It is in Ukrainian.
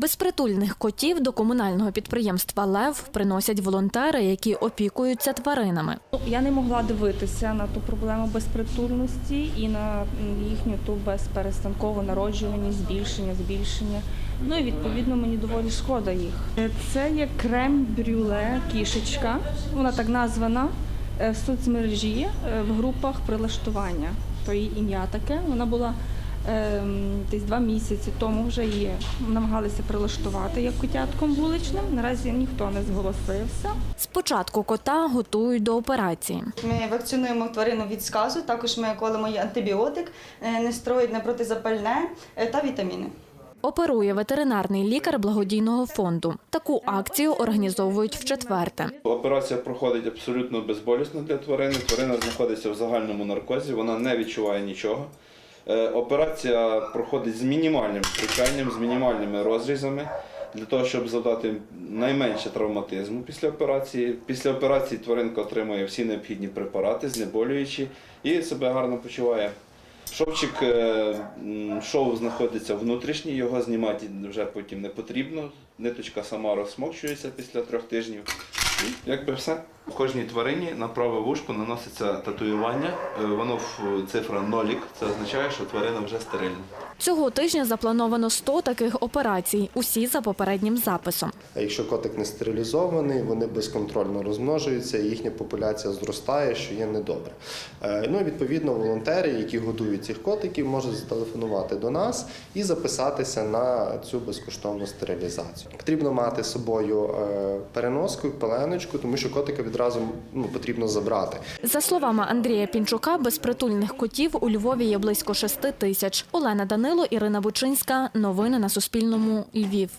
Безпритульних котів до комунального підприємства Лев приносять волонтери, які опікуються тваринами. Ну, Я не могла дивитися на ту проблему безпритульності і на їхню ту безперестанкову народжуваність, збільшення, збільшення. Ну і відповідно мені доволі шкода їх. Е, Це є крем-брюле кішечка. Вона так названа е, в соцмережі е, в групах прилаштування. То її ім'я таке. Вона була десь два місяці тому вже її намагалися прилаштувати як котятком вуличним. Наразі ніхто не зголосився. Спочатку кота готують до операції. Ми вакцинуємо тварину від сказу, також ми колемо їй антибіотик, е, нестероїдне протизапальне е, та вітаміни. Оперує ветеринарний лікар благодійного фонду. Таку акцію організовують вчетверте. Операція проходить абсолютно безболісно для тварини. Тварина знаходиться в загальному наркозі, вона не відчуває нічого. Е, Операція проходить з мінімальним втручанням, з мінімальними розрізами, для того, щоб завдати найменше травматизму після операції. Після операції тваринка отримує всі необхідні препарати, знеболюючі і себе гарно почуває. Шовчик е, шов знаходиться внутрішній, його знімати вже потім не потрібно. Ниточка сама розсмокчується після трьох тижнів. І якби все. У кожній тварині на праве вушко наноситься татуювання. Е, Воно в цифра нолік. Це означає, що тварина вже стерильна. Цього тижня заплановано 100 таких операцій, усі за попереднім записом. А якщо котик не стерилізований, вони безконтрольно розмножуються, їхня популяція зростає, що є недобре. Е, Ну і відповідно волонтери, які годують цих котиків, можуть зателефонувати до нас і записатися на цю безкоштовну стерилізацію. Потрібно мати з собою е, переноску, пеленочку, тому що котика відразу ну, потрібно забрати. За словами Андрія Пінчука, безпритульних котів у Львові є близько шести тисяч. Олена Данило, Ірина Бучинська. Новини на Суспільному. Львів.